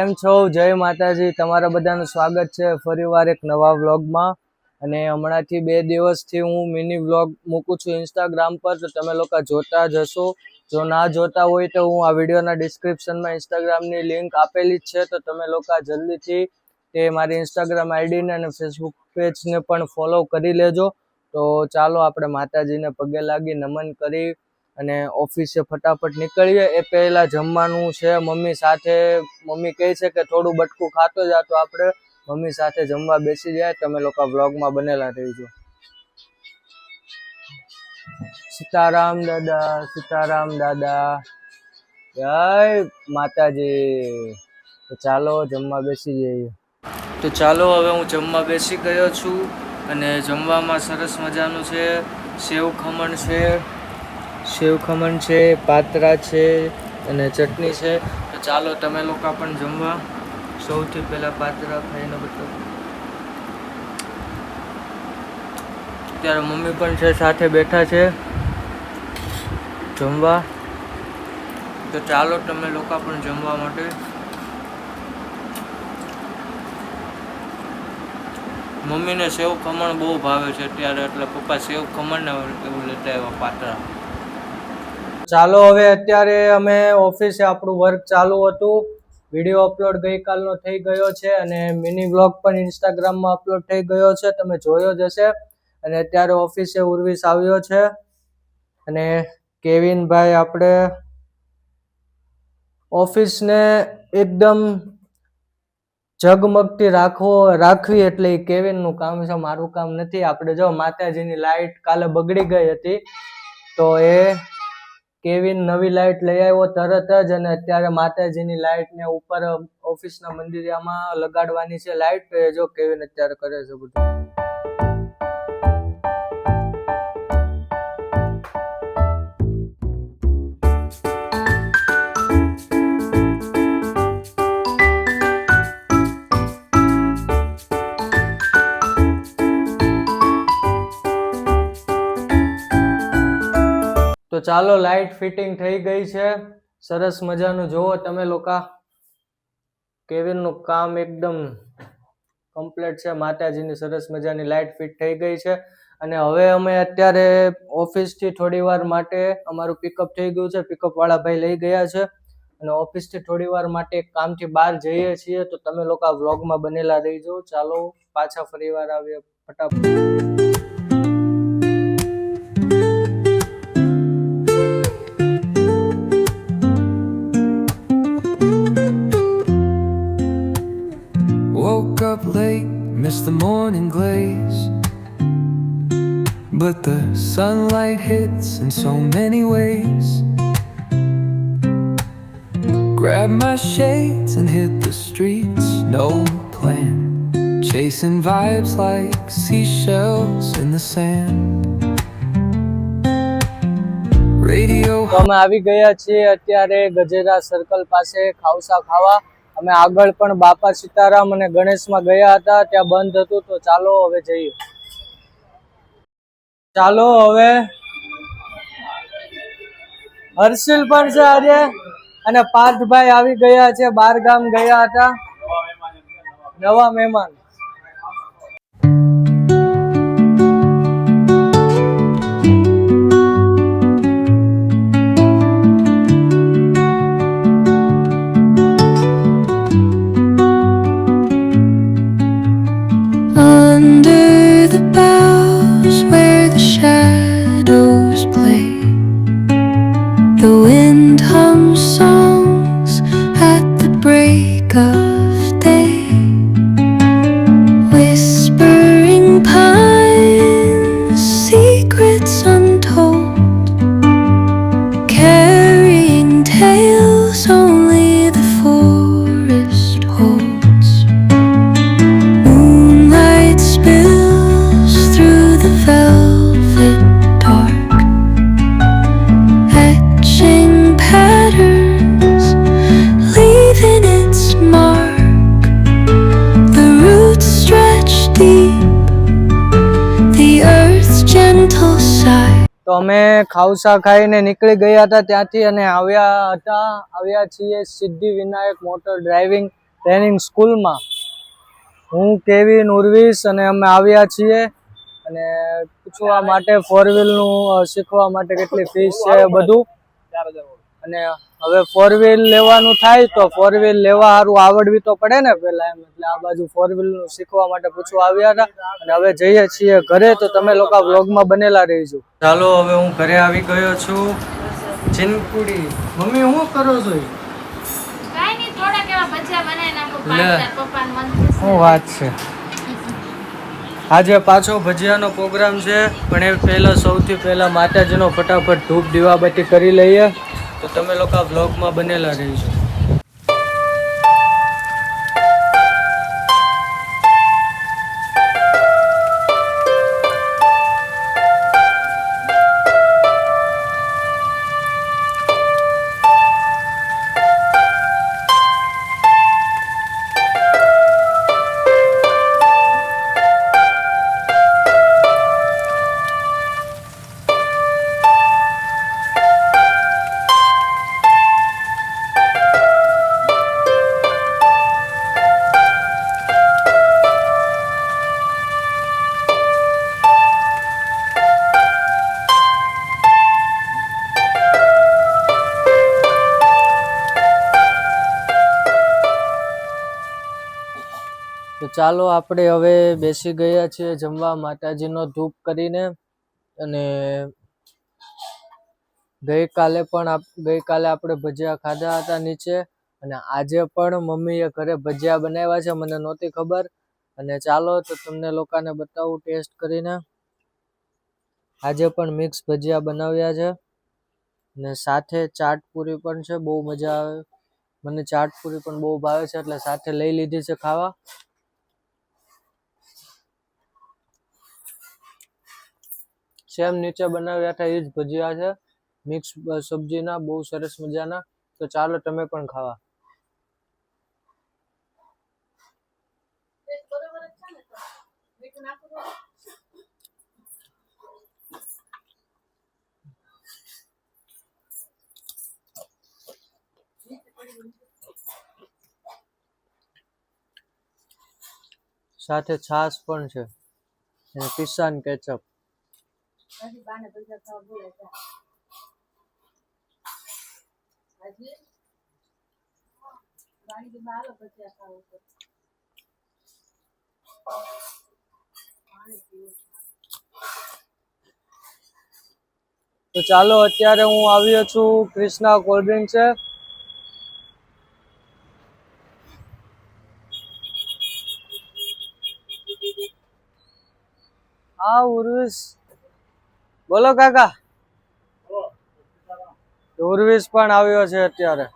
કેમ છો? જય માતાજી. તમારા બધાનું સ્વાગત છે ફરીવાર એક નવા વ્લોગમાં. અને હમણાંથી બે દિવસથી હું મિની વ્લોગ મૂકું છું ઇન્સ્ટાગ્રામ પર. તો તમે લોકો જોતા જ હશો. જો ના જોતા હોય તો હું આ વિડીયોના ડિસ્ક્રિપ્શનમાં ઇન્સ્ટાગ્રામની લિંક આપેલી જ છે. તો તમે લોકો જલ્દીથી તે મારી ઇન્સ્ટાગ્રામ આઈડીને અને ફેસબુક પેજને પણ ફોલો કરી લેજો. તો ચાલો આપણે માતાજીને પગે લાગી નમન કરી અને ઓફિસે ફટાફટ નીકળીએ એ પહેલા જમવાનું છે, મમ્મી સાથે, મમ્મી કહે છે કે થોડું બટકું ખાતો જા તો આપણે મમ્મી સાથે જમવા બેસી જાય. તમે લોકો વ્લોગમાં બનેલા રહીજો. સીતારામ દાદા સીતારામ દાદા. જય માતાજી. તો ચાલો જમવા બેસી જઈએ. તો ચાલો, હવે હું જમવા બેસી ગયો છું અને જમવામાં સરસ મજાનું છે, સેવ ખમણ છે. સેવ ખમણ છે, પાતરા છે અને ચટણી છે. તો ચાલો તમે લોકો પણ જમવા. સૌથી પહેલાં પાત્રા ખાઈને બધું. ત્યારે મમ્મી પણ છે, સાથે બેઠા છે. જમવા. તો ચાલો તમે લોકો પણ જમવા માટે. મમ્મીને સેવ ખમણ બહુ ભાવે છે અત્યારે, એટલે પપ્પા સેવ ખમણ ને એવું લેતા આવ્યા પાત્રા. ચાલો હવે અત્યારે અમે ઓફિસે આપણું વર્ક ચાલુ હતું. વીડિયો અપલોડ ગઈકાલનો થઈ ગયો છે અને મિની બ્લોગ પણ ઇન્સ્ટાગ્રામમાં અપલોડ થઈ ગયો છે. તમે જોયો જ હશે. અને અત્યારે ઓફિસે ઉર્વિસ આવ્યો છે. અને કેવિનભાઈ આપણે ઓફિસને એકદમ ઝગમગતી રાખવો રાખવી એટલે એ કેવિનનું કામ છે. મારું કામ નથી. આપણે જો માતાજીની લાઈટ કાલે બગડી ગઈ હતી, તો એ કેવિન નવી લાઈટ લઈ આવ્યો તરત જ અને અત્યારે માતાજીની લાઈટ ને ઉપર ઓફિસના મંદિરમાં લગાડવાની છે લાઈટ. તો એ જો કેવિન અત્યારે કરે છે બધું. ચાલો લાઇટ ફિટિંગ થઈ ગઈ છે. સરસ મજાનું. જુઓ તમે લોકો. કેવિનનું કામ એકદમ કમ્પ્લીટ છે. માતાજીની સરસ મજાની લાઇટ ફિટ થઈ ગઈ છે. અને હવે અમે અત્યારે ઓફિસથી થોડી વાર માટે અમારું પિકઅપ થઈ ગયું છે. પિકઅપ વાળા ભાઈ લઈ ગયા છે. અને ઓફિસથી થોડી વાર માટે કામથી બહાર જઈએ છીએ. તો તમે લોકો આ વ્લોગમાં બનેલા રહીજો. ચાલો, પાછા ફરી વાર આવીએ. ફટાફટ. Sunlight hits in so many ways. Grab my shades and hit the streets, no plan. Chasing vibes like seashells in the sand. Radio અમે આવી ગયા છીએ અત્યારે ગજેરા સર્કલ પાસે ખાવસા ખાવા અમે આગળ પણ બાપા સીતારામ અને ગણેશમાં ગયા હતા ત્યાં બંધ હતું તો ચાલો હવે જઈએ ચાલો હવે હર્ષિલ પણ છે આજે. અને પાર્થભાઈ આવી ગયા છે, બાર ગામ ગયા હતા. નવા મહેમાન. The wind hums songs at the break of તો અમે ખાવસા ખાઈને નીકળી ગયા હતા ત્યાંથી અને આવ્યા હતા, આવ્યા છીએ Siddhi Vinayak motor driving training સ્કૂલમાં. હું કેવી ઉર્વિસ અને અમે આવ્યા છીએ અને પૂછવા માટે ફોર વ્હીલનું શીખવા માટે કેટલી ફીસ છે બધું. અને હવે ફોર વ્હીલ લેવાનું થાય તો ફોર વ્હીલ લેવા સારું આવડવી તો પડે ને પેલા એમ. એટલે આ બાજુ ફોર વ્હીલનું શીખવા માટે પૂછવા આવ્યા હતા. અને હવે જઈએ છીએ ઘરે તો તમે લોકો વ્લોગમાં બનેલા રહીજો. ચાલો હવે હું ઘરે આવી ગયો છું. ચિનકુડી મમ્મી શું કરો છો. શું વાત છે? આજે પાછો ભજીયાનો પ્રોગ્રામ છે પણ એ પહેલાં સૌથી પહેલાં માતાજીનો ફટાફટ ધૂપ દીવાબત્તી કરી લઈએ. તો તમે લોકો આ વ્લોગમાં બનેલા રહીજો તો ચાલો આપણે હવે બેસી ગયા છીએ જમવા માતાજીનો ધૂપ કરીને. અને ગઈકાલે પણ ગઈકાલે આપણે ભજીયા ખાધા હતા નીચે. અને આજે પણ મમ્મીએ ઘરે ભજીયા બનાવ્યા છે, મને નહોતી ખબર. અને ચાલો તો તમને લોકોને બતાવું ટેસ્ટ કરીને. આજે પણ મિક્સ ભજીયા બનાવ્યા છે. અને સાથે ચાટ પૂરી પણ છે, બહુ મજા આવે. મને ચાટ પૂરી પણ બહુ ભાવે છે, એટલે સાથે લઈ લીધી છે ખાવા. સેમ નીચે બનાવ્યા હતા એ જ ભજીયા છે. મિક્સ સબ્જીના, બહુ સરસ મજાના. તો ચાલો તમે પણ ખાવા. સાથે છાશ પણ છે. અને કિસાન કેચઅપ. તો ચાલો અત્યારે હું આવ્યો છું ક્રિષ્ના કોલ્ડ ડ્રિંક છે. હા ઉર્વિસ. બોલો કાકા. ઉર્વિસ પણ આવ્યો છે અત્યારે.